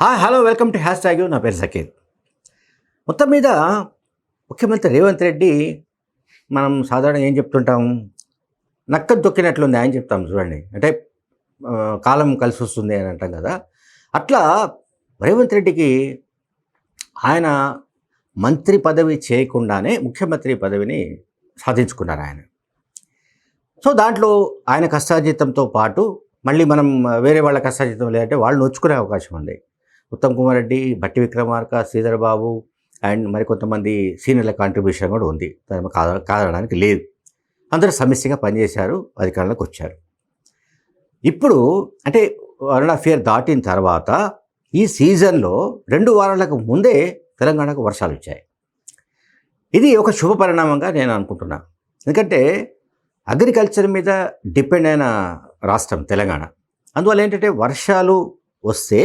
Hi hello welcome to hashtag నా పేరు సకీర్ మొత్తం మీద ముఖ్యమంత్రి రేవంత్ రెడ్డి మనం సాధారణంగా ఏం చెప్తుంటాం? నక్క దొక్కినట్లుంది ఆయన చెప్తాం చూడండి. అంటే కాలం కలిసి వస్తుంది అని అంటాం కదా. అట్లా రేవంత్ రెడ్డికి ఆయన మంత్రి పదవి చేయకుండానే ముఖ్యమంత్రి పదవిని సాధించుకున్నారు ఆయన. సో దాంట్లో ఆయన కష్టార్జితంతో పాటు మళ్ళీ మనం వేరే వాళ్ళ కష్టార్జితం లేదంటే వాళ్ళు నొచ్చుకునే అవకాశం ఉంది. ఉత్తమ్ కుమార్ రెడ్డి భట్టి విక్రమార్క శ్రీధర్ బాబు అండ్ మరికొంతమంది సీనియర్ల కాంట్రిబ్యూషన్ కూడా ఉంది. దాని కాద కాదనడానికి లేదు. అందరూ సమస్యగా పనిచేశారు అధికారంలోకి వచ్చారు. ఇప్పుడు అంటే వన్ ఆఫ్ ఇయర్ దాటిన తర్వాత ఈ సీజన్లో రెండు వారాలకు ముందే తెలంగాణకు వర్షాలు వచ్చాయి. ఇది ఒక శుభ పరిణామంగా నేను అనుకుంటున్నాను ఎందుకంటే అగ్రికల్చర్ మీద డిపెండ్ అయిన రాష్ట్రం తెలంగాణ. అందువల్ల ఏంటంటే వర్షాలు వస్తే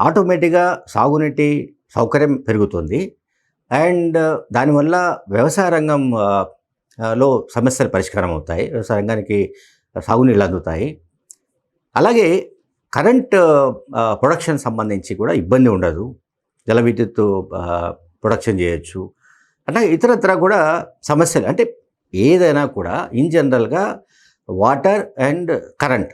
ఆటోమేటిక్గా సాగునీటి సౌకర్యం పెరుగుతుంది. అండ్ దానివల్ల వ్యవసాయ రంగం లో సమస్యలు పరిష్కారం అవుతాయి. వ్యవసాయ రంగానికి సాగునీళ్ళు అందుతాయి. అలాగే కరెంట్ ప్రొడక్షన్ సంబంధించి కూడా ఇబ్బంది ఉండదు. జల విద్యుత్ ప్రొడక్షన్ చేయొచ్చు. అట్లాగే ఇతరత్ర కూడా సమస్యలు అంటే ఏదైనా కూడా ఇన్ జనరల్గా water and current.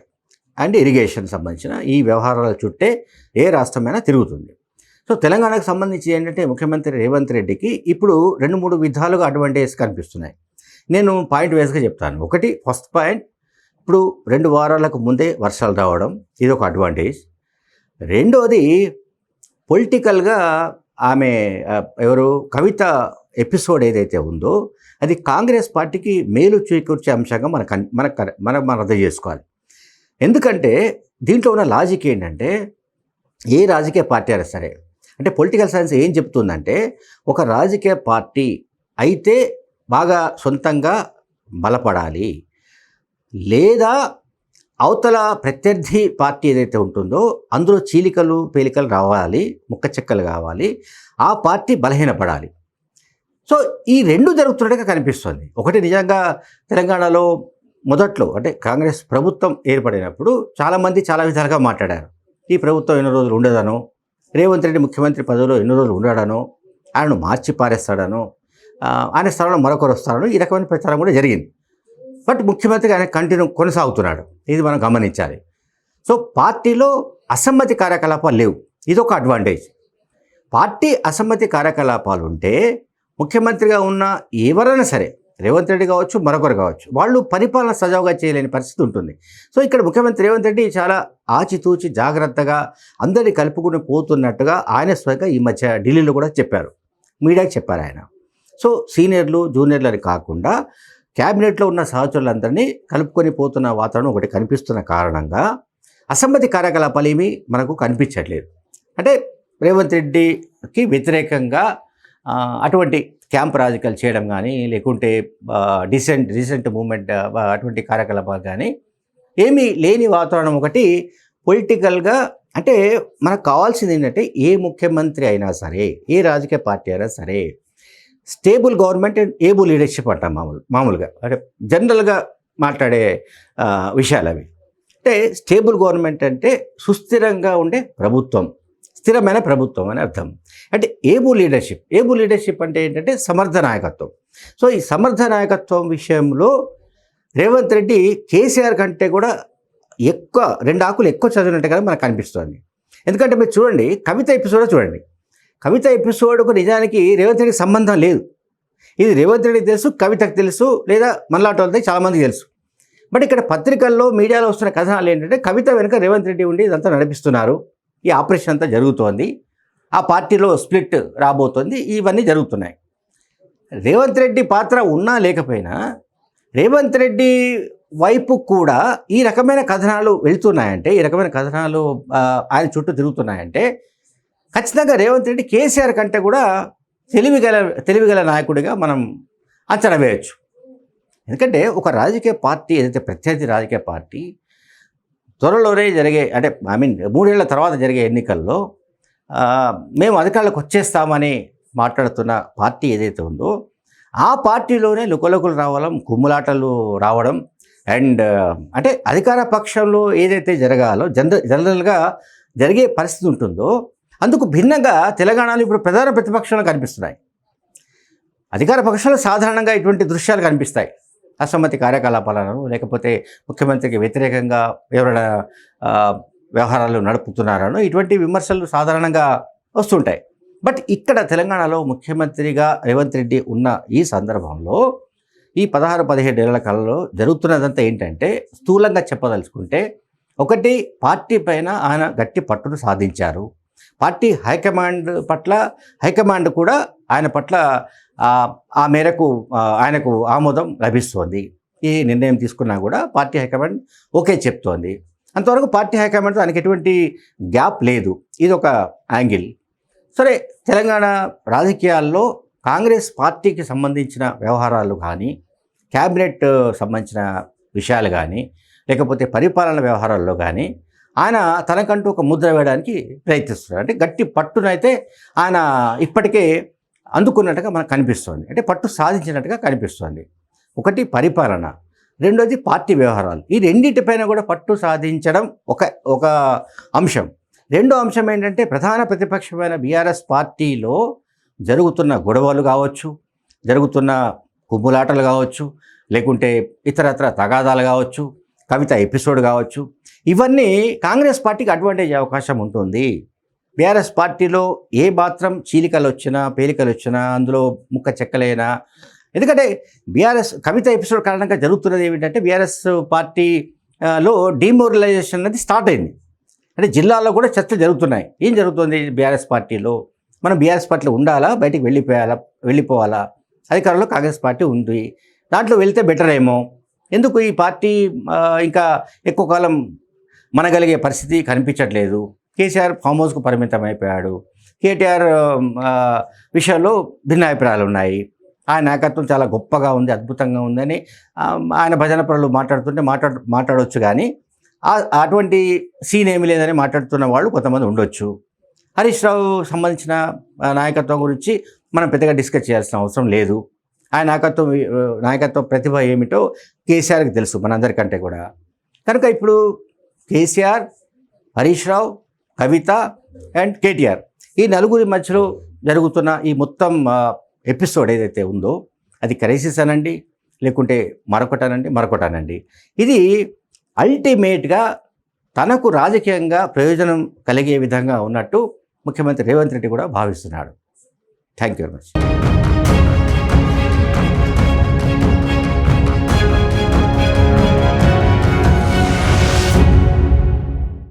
And irrigation సంబంధించిన ఈ వ్యవహారాల చుట్టే ఏ రాష్ట్రమైనా తిరుగుతుంది. సో తెలంగాణకు సంబంధించి ఏంటంటే ముఖ్యమంత్రి రేవంత్ రెడ్డికి ఇప్పుడు రెండు మూడు విధాలుగా అడ్వాంటేజ్ కనిపిస్తున్నాయి. నేను పాయింట్ వైజ్గా చెప్తాను. ఒకటి ఫస్ట్ పాయింట్ ఇప్పుడు రెండు వారాలకు ముందే వర్షాలు రావడం ఇది ఒక అడ్వాంటేజ్. రెండోది పొలిటికల్గా ఆమె ఎవరు కవిత ఎపిసోడ్ ఏదైతే ఉందో అది కాంగ్రెస్ పార్టీకి మేలు చేకూర్చే అంశంగా మన కన్ మన మనం మనం అర్థం చేసుకోవాలి. ఎందుకంటే దీంట్లో ఉన్న లాజిక్ ఏంటంటే ఏ రాజకీయ పార్టీ అయినా సరే అంటే పొలిటికల్ సైన్స్ ఏం చెప్తుందంటే ఒక రాజకీయ పార్టీ అయితే బాగా సొంతంగా బలపడాలి. లేదా అవతల ప్రత్యర్థి పార్టీ ఏదైతే ఉంటుందో అందులో చీలికలు పేలికలు రావాలి ముక్క చెక్కలు కావాలి ఆ పార్టీ బలహీనపడాలి. సో ఈ రెండు జరుగుతున్నట్టుగా కనిపిస్తుంది. ఒకటి నిజంగా తెలంగాణలో మొదట్లో అంటే కాంగ్రెస్ ప్రభుత్వం ఏర్పడినప్పుడు చాలామంది చాలా విధాలుగా మాట్లాడారు. ఈ ప్రభుత్వం ఎన్నో రోజులు ఉండదనో రేవంత్ రెడ్డి ముఖ్యమంత్రి పదవిలో ఎన్నో రోజులు ఉండడనో ఆయనను మార్చి పారేస్తాడనో ఆయన స్థలంలో మరొకరు వస్తారనో ఈ రకమైన ప్రచారం కూడా జరిగింది. బట్ ముఖ్యమంత్రిగా ఆయన కంటిన్యూ కొనసాగుతున్నాడు. ఇది మనం గమనించాలి. సో పార్టీలో అసమ్మతి కార్యకలాపాలు లేవు. ఇది ఒక అడ్వాంటేజ్. పార్టీ అసమ్మతి కార్యకలాపాలు ఉంటే ముఖ్యమంత్రిగా ఉన్న ఎవరైనా సరే రేవంత్ రెడ్డి కావచ్చు మరొకరు కావచ్చు. వాళ్ళు పరిపాలన సజావుగా చేయలేని పరిస్థితి ఉంటుంది. సో ఇక్కడ ముఖ్యమంత్రి రేవంత్ రెడ్డి చాలా ఆచితూచి జాగ్రత్తగా అందరినీ కలుపుకుని పోతున్నట్టుగా ఆయన స్వయంగా ఈ మధ్య ఢిల్లీలో కూడా చెప్పారు. మీడియాకి చెప్పారు ఆయన. సో సీనియర్లు జూనియర్లు అని కాకుండా క్యాబినెట్లో ఉన్న సహచరులందరినీ కలుపుకొని పోతున్న వాతావరణం ఒకటి కనిపిస్తున్న కారణంగా అసమ్మతి కార్యకలాపాలు ఏమీ మనకు కనిపించట్లేదు. అంటే రేవంత్ రెడ్డికి వ్యతిరేకంగా అటువంటి క్యాంప్ రాజకీయాలు చేయడం కానీ లేకుంటే డిసెంట్ రీసెంట్ మూమెంట్ అటువంటి కార్యకలాపాలు కానీ ఏమీ లేని వాతావరణం ఒకటి పొలిటికల్గా అంటే మనకు కావాల్సింది ఏంటంటే ఏ ముఖ్యమంత్రి అయినా సరే ఏ రాజకీయ పార్టీ అయినా సరే stable government and able leadership అంటాం మామూలు మామూలుగా. అంటే జనరల్గా మాట్లాడే విషయాలు అవి అంటే స్టేబుల్ గవర్నమెంట్ అంటే సుస్థిరంగా ఉండే ప్రభుత్వం. స్థిరమైన ప్రభుత్వం అని అర్థం. అంటే ఏబు లీడర్షిప్ ఏబు లీడర్షిప్ అంటే ఏంటంటే సమర్థ నాయకత్వం. సో ఈ సమర్థ నాయకత్వం విషయంలో రేవంత్ రెడ్డి కేసీఆర్ కంటే కూడా ఎక్కువ రెండు ఆకులు ఎక్కువ చదివినట్టుగా మనకు కనిపిస్తుంది ఎందుకంటే మీరు చూడండి కవిత ఎపిసోడ్ చూడండి. కవిత ఎపిసోడ్కు నిజానికి రేవంత్ రెడ్డికి సంబంధం లేదు. ఇది రేవంత్ రెడ్డికి తెలుసు కవితకు తెలుసు లేదా మళ్ళాటి వాళ్ళకి చాలామందికి తెలుసు. బట్ ఇక్కడ పత్రికల్లో మీడియాలో వస్తున్న కథనాలు ఏంటంటే కవిత వెనుక రేవంత్ రెడ్డి ఉండి ఇదంతా నడిపిస్తున్నారు. ఈ ఆపరేషన్ అంతా జరుగుతోంది. ఆ పార్టీలో స్ప్లిట్ రాబోతోంది. ఇవన్నీ జరుగుతున్నాయి. రేవంత్ రెడ్డి పాత్ర ఉన్నా లేకపోయినా రేవంత్ రెడ్డి వైపు కూడా ఈ రకమైన కథనాలు వెళ్తున్నాయంటే ఈ రకమైన కథనాలు ఆయన చుట్టూ తిరుగుతున్నాయంటే ఖచ్చితంగా రేవంత్ రెడ్డి కేసీఆర్ కంటే కూడా తెలివిగల తెలివిగల నాయకుడిగా మనం అంచనా వేయచ్చు. ఎందుకంటే ఒక రాజకీయ పార్టీ ఏదైతే ప్రత్యర్థి రాజకీయ పార్టీ త్వరలోనే జరిగే అంటే ఐ మీన్ మూడేళ్ళ తర్వాత జరిగే ఎన్నికల్లో మేము అధికారులకు వచ్చేస్తామని మాట్లాడుతున్న పార్టీ ఏదైతే ఉందో ఆ పార్టీలోనే లుకలుకలు రావడం కుమ్ములాటలు రావడం అండ్ అంటే అధికార పక్షంలో ఏదైతే జరగాలో జనరల్ జనరల్గా జరిగే పరిస్థితి ఉంటుందో అందుకు భిన్నంగా తెలంగాణలో ఇప్పుడు ప్రధాన ప్రతిపక్షాలు కనిపిస్తున్నాయి. అధికార పక్షాలు సాధారణంగా ఇటువంటి దృశ్యాలు కనిపిస్తాయి. అసమ్మతి కార్యకలాపాలను లేకపోతే ముఖ్యమంత్రికి వ్యతిరేకంగా ఎవరైనా వ్యవహారాలు నడుపుతున్నారనో ఇటువంటి విమర్శలు సాధారణంగా వస్తుంటాయి. బట్ ఇక్కడ తెలంగాణలో ముఖ్యమంత్రిగా రేవంత్ రెడ్డి ఉన్న ఈ సందర్భంలో ఈ పదహారు పదిహేడు ఏళ్ళ కాలంలో జరుగుతున్నదంతా ఏంటంటే స్థూలంగా చెప్పదలుచుకుంటే ఒకటి పార్టీ పైన ఆయన గట్టి పట్టును సాధించారు. పార్టీ హైకమాండ్ పట్ల హైకమాండ్ కూడా ఆయన పట్ల ఆ, మేరకు ఆయనకు ఆమోదం లభిస్తోంది. ఈ నిర్ణయం తీసుకున్నా కూడా పార్టీ హైకమాండ్ ఓకే చెప్తోంది. అంతవరకు పార్టీ హైకమాండ్తో ఆయనకి ఎటువంటి గ్యాప్ లేదు. ఇది ఒక యాంగిల్. సరే తెలంగాణ రాజకీయాల్లో కాంగ్రెస్ పార్టీకి సంబంధించిన వ్యవహారాలు కానీ క్యాబినెట్ సంబంధించిన విషయాలు కానీ లేకపోతే పరిపాలన వ్యవహారాల్లో కానీ ఆయన తనకంటూ ఒక ముద్ర వేయడానికి ప్రయత్నిస్తున్నారు. అంటే గట్టి పట్టునైతే ఆయన ఇప్పటికే అందుకున్నట్టుగా మనకు కనిపిస్తోంది. అంటే పట్టు సాధించినట్టుగా కనిపిస్తోంది. ఒకటి పరిపాలన రెండోది పార్టీ వ్యవహారాలు. ఈ రెండింటిపైన కూడా పట్టు సాధించడం ఒక ఒక అంశం. రెండో అంశం ఏంటంటే ప్రధాన ప్రతిపక్షమైన బీఆర్ఎస్ పార్టీలో జరుగుతున్న గొడవలు కావచ్చు జరుగుతున్న కుమ్ములాటలు కావచ్చు లేకుంటే ఇతరత్ర తగాదాలు కావచ్చు కవిత ఎపిసోడ్ కావచ్చు. ఇవన్నీ కాంగ్రెస్ పార్టీకి అడ్వాంటేజ్ అవకాశం ఉంటుంది. బీఆర్ఎస్ పార్టీలో ఏ మాత్రం చీలికలు వచ్చినా పేలికలు వచ్చినా అందులో ముక్క చెక్కలైనా ఎందుకంటే బీఆర్ఎస్ కవిత ఎపిసోడ్ కారణంగా జరుగుతున్నది ఏమిటంటే బీఆర్ఎస్ పార్టీ లో డిమోరలైజేషన్ అనేది స్టార్ట్ అయింది. అంటే జిల్లాలో కూడా చర్చలు జరుగుతున్నాయి. ఏం జరుగుతుంది బీఆర్ఎస్ పార్టీలో? మనం బీఆర్ఎస్ పార్టీలో ఉండాలా? బయటికి వెళ్ళిపోయాలా? వెళ్ళిపోవాలా? అధికారంలో కాంగ్రెస్ పార్టీ ఉంది. దాంట్లో వెళ్తే బెటర్ ఏమో? ఎందుకు ఈ పార్టీ ఇంకా ఎక్కువ కాలం మనగలిగే పరిస్థితి కనిపించట్లేదు? కేసీఆర్ ఫామ్ హౌస్కు పరిమితం అయిపోయాడు కేటీఆర్ విషయంలో భిన్నాభిప్రాయాలు ఉన్నాయి ఆయన నాయకత్వం చాలా గొప్పగా ఉంది అద్భుతంగా ఉందని ఆయన భజన పనులు మాట్లాడుతుంటే మాట్లాడ మాట్లాడవచ్చు కానీ అటువంటి సీన్ ఏమి లేదని మాట్లాడుతున్న వాళ్ళు కొంతమంది ఉండొచ్చు. హరీష్ రావు సంబంధించిన నాయకత్వం గురించి మనం పెద్దగా డిస్కస్ చేయాల్సిన అవసరం లేదు. ఆయన నాయకత్వం నాయకత్వ ప్రతిభ ఏమిటో కేసీఆర్కి తెలుసు మనందరికంటే కూడా. కనుక ఇప్పుడు KCR Harish Rao Kavitha and KTR. ఈ నలుగురి మధ్యలో జరుగుతున్న ఈ మొత్తం ఎపిసోడ్ ఏదైతే ఉందో అది క్రైసిస్ అనండి లేకుంటే మరొకటనండి మరొకటనండి. ఇది అల్టిమేట్గా తనకు రాజకీయంగా ప్రయోజనం కలిగే విధంగా ఉన్నట్టు ముఖ్యమంత్రి రేవంత్ రెడ్డి కూడా భావిస్తున్నాడు. Thank you very much.